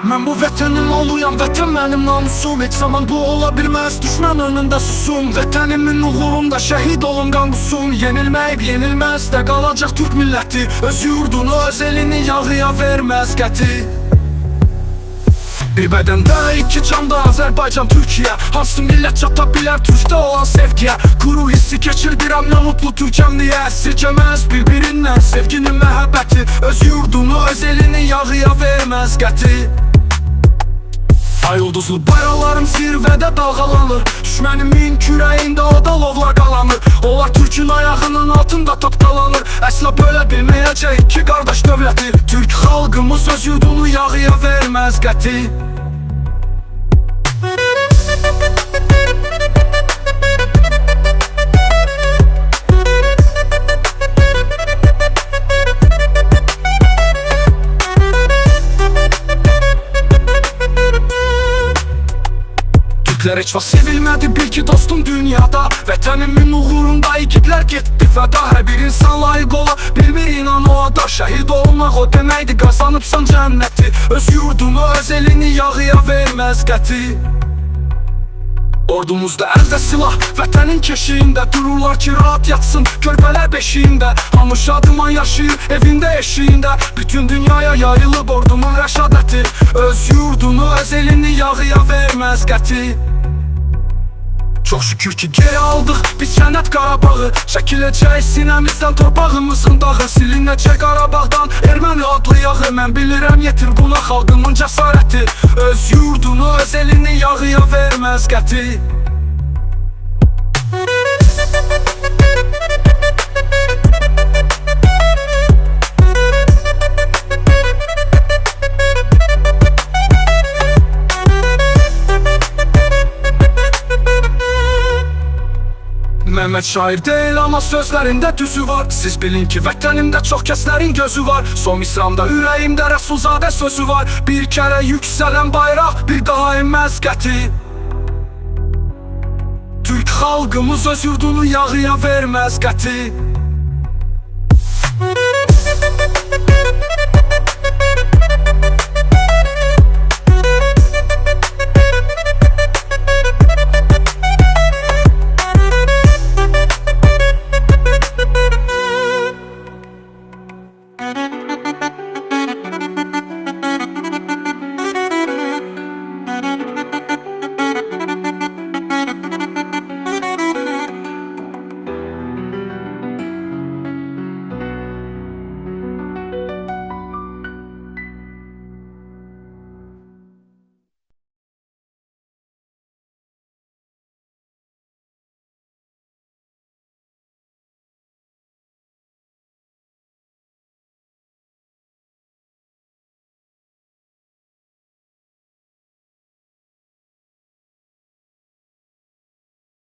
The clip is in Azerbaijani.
Mən bu vətənin oluyam, vətən mənim namusum Heç zaman bu ola bilməz, düşmən önündə susum. Vətənimin uğrunda şəhid olun qan qusun Yenilməyib, yenilməz də qalacaq Türk milləti Öz yurdunu, öz elini yağıya verməz qəti Bir bədəndə iki canda Azərbaycan, Türkiyə Hansı millət çata bilər türkdə olan sevgiyə Quru hissi keçirdirəm nə mutlu türkəmliyə Əsirgəməz bir-birindən sevginin məhəbbəti Öz yurdunu, öz elini yağıya verməz qəti Ay ulduzlu bayraqlarım zirvədə dalğalanır Düşmənimin kürəyində o da lovlar qalanır Onlar Türkün ayağının altında tapdalanır Əsla bölə bilməyəcək iki qardaş dövləti Türk xalqımız öz yurdunu yağıya verməz qəti Türklər heç vaxt sevilmədi bil ki dostum dünyada. Vətənimin uğrunda igidlər getdi fəda. Hər bir insan layiq ola bilmir inan o ada. Şəhid olmaq o deməkdir qazanıbsan cənnəti. Öz yurdunu, öz elini yağıya verməz qəti. Ordumuzda əldə silah, vətənin keşiyində Dururlar ki rahat yatsın, körpələr beşiyində. Hamı şadıman yaşayır, evində eşiyində. Bütün dünyaya yayılıb ordumun rəşadəti. Öz yurdunu, öz elini yağıya verməz qəti. Çox şükür ki geri aldıq biz cənnət Qarabağı. Çəkiləcək sinəmizdən torpağımızın dağı Silinəcək Qarabağdan erməni adlı yağı. Mən bilirəm yetir buna xalqımın cəsarəti. Öz yurdunu, öz elini yağıya verməz qəti Mehmet şair deyil ama sözlərində düzü var. Siz bilin ki vətənimdə çox kəslərin gözü var. Son misramda ürəyimdə Rəsulzadə sözü var. Bir kərə yüksələn bayraq bir daha inməz qəti. Türk xalqımız öz yurdunu yağıya verməz qəti